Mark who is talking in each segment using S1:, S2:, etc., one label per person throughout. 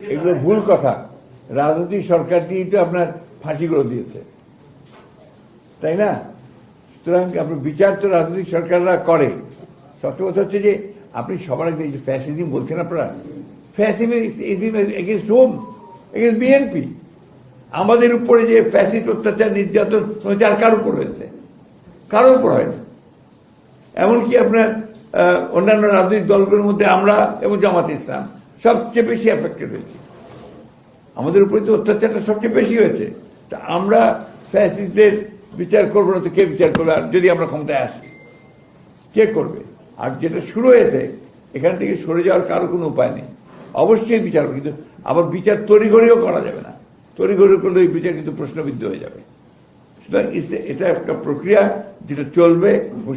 S1: এগুলো ভুল কথা। রাজনৈতিক সরকার দিয়েই তো আপনার ফাঁসিগুলো দিয়েছে। তাই না? সুতরাং আপনার বিচার তো রাজনৈতিক সরকাররা করে। সত্য কথা হচ্ছে যে, আপনি সবার ফ্যাসিজম বলছেন আপনারা fascism against home against BNP আমাদের উপরে যে ফ্যাসিড অত্যাচার, নির্যাতন হয়েছে আর কার উপর হয়েছে? কারোর উপর হয়নি এমনকি আপনার অন্যান্য রাজনৈতিক দলগুলোর মধ্যে আমরা এবং জামাত ইসলাম। সবচেয়ে বেশি এফেক্টেড হয়েছে। আমাদের উপরে তো অত্যাচারটা সবচেয়ে বেশি হয়েছে, তা আমরা ফ্যাসিস্টদের বিচার করব না তো কে বিচার করবে? আর যদি আমরা ক্ষমতায় আসি, কে করবে? আর যেটা শুরু হয়েছে, এখান থেকে সরে যাওয়ার কারও কোনো উপায় নেই। অবশ্যই বিচার কিন্তু আবার বিচার তড়িঘড়িও করা যাবে না। তড়িঘড়ি করলে এই বিচার কিন্তু প্রশ্নবিদ্ধ হয়ে যাবে। সুতরাং এটা একটা প্রক্রিয়া যেটা চলবে,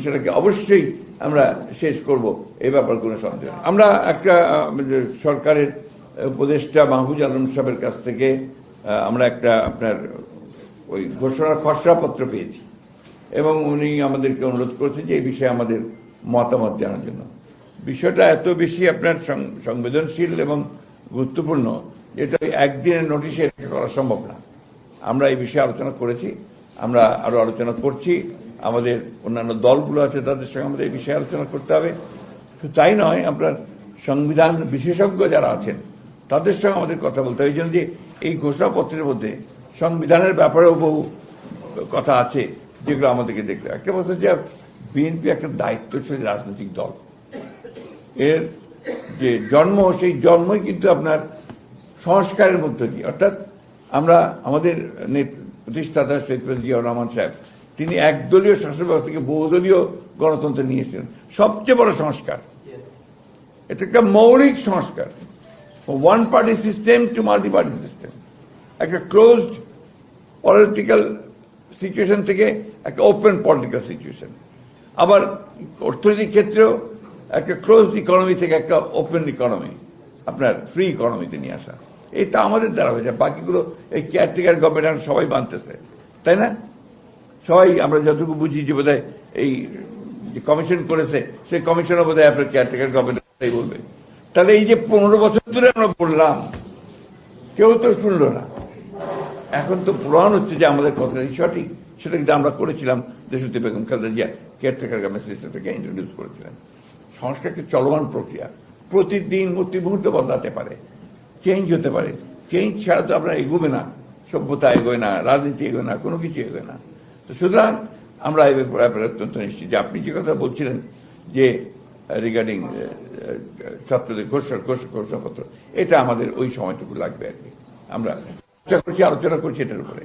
S1: সেটাকে অবশ্যই আমরা শেষ করব এই ব্যাপার কোনো সন্দেহ। আমরা একটা সরকারের উপদেষ্টা মাহবুজ আলম সাহেবের কাছ থেকে আমরা একটা আপনার ওই ঘোষণার খসড়াপত্র পেয়েছি। এবং উনি আমাদেরকে অনুরোধ করেছেন যে এই বিষয়ে আমাদের মতামত জানার জন্য। বিষয়টা এত বেশি আপনার সংবেদনশীল এবং গুরুত্বপূর্ণ, যেটা একদিনের নোটিশে করা সম্ভব না। আমরা এই বিষয়ে আলোচনা করেছি। আমরা আরও আলোচনা করছি। আমাদের অন্যান্য দলগুলো আছে, তাদের সঙ্গে আমাদের এই বিষয়ে আলোচনা করতে হবে। শুধু তাই নয় আপনার সংবিধান বিশেষজ্ঞ যারা আছেন, তাদের সঙ্গে আমাদের কথা বলতে জন্য যে এই ঘোষণাপত্রের মধ্যে সংবিধানের ব্যাপারেও বহু কথা আছে, যেগুলো আমাদেরকে দেখতে হবে। একটা কথা যে বিএনপি একটা দায়িত্বশীল রাজনৈতিক দল। এর যে জন্ম, সেই জন্মই কিন্তু আপনার সংস্কারের মধ্য দিয়ে। অর্থাৎ আমরা আমাদের প্রতিষ্ঠাতা শহীদ প্রেসিডেন্ট জিয়াউর রহমান সাহেব, তিনি একদলীয় শাসন ব্যবস্থা থেকে বহুদলীয় গণতন্ত্র নিয়েছিলেন। সবচেয়ে বড় সংস্কার। এটা একটা মৌলিক সংস্কার। One party system to multi party system একটা ক্লোজড পলিটিক্যাল সিচুয়েশন থেকে একটা ওপেন পলিটিক্যাল সিচুয়েশন আবার অর্থনৈতিক ক্ষেত্রেও একটা ক্লোজ ইকোনমি থেকে একটা ওপেন ইকোনমি আপনার ফ্রি ইকোনমিতে নিয়ে আসা। এটা আমাদের দ্বারা হয়েছে। বাকিগুলো এই কেয়ারটেকার গভর্নমেন্ট সবাই বানতেছে তাই না? সবাই আমরা যতটুকু বুঝি যে বোধহয় এই কমিশন করেছে, সেই কমিশনও বোধহয় আপনার কেয়ারটেকার গভর্নমেন্ট বলবে। তাহলে এই যে পনেরো বছর ধরে আমরা বললাম, কেউ তো শুনলো না। এখন তো প্রমাণ হচ্ছে যে আমাদের কথাটাই সঠিক। সেটা কিন্তু আমরা করেছিলাম দেশতে বেগম খালেদা জিয়া কেয়ারটেকার গভর্নমেন্ট সিস্টেমটাকে ইন্ট্রোডিউস করেছিলেন। সংস্কার একটা চলমান প্রক্রিয়া। প্রতিদিন প্রতি মুহূর্তে বদলাতে পারে। চেঞ্জ হতে পারে। চেঞ্জ ছাড়া তো আপনার এগোবে না। সভ্যতা এগোয় না, রাজনীতি এগোয় না, কোনো কিছু এগোয় না। তো সুতরাং আমরা এই ব্যাপারে অত্যন্ত নিশ্চিত যে আপনি যে কথা বলছিলেন যে রিগার্ডিং ছাত্রদের ঘোষণা ঘোষণাপত্র, এটা আমাদের ওই সময়টুকু লাগবে আর কি। আমরা চেষ্টা করছি, আলোচনা করছি এটার উপরে।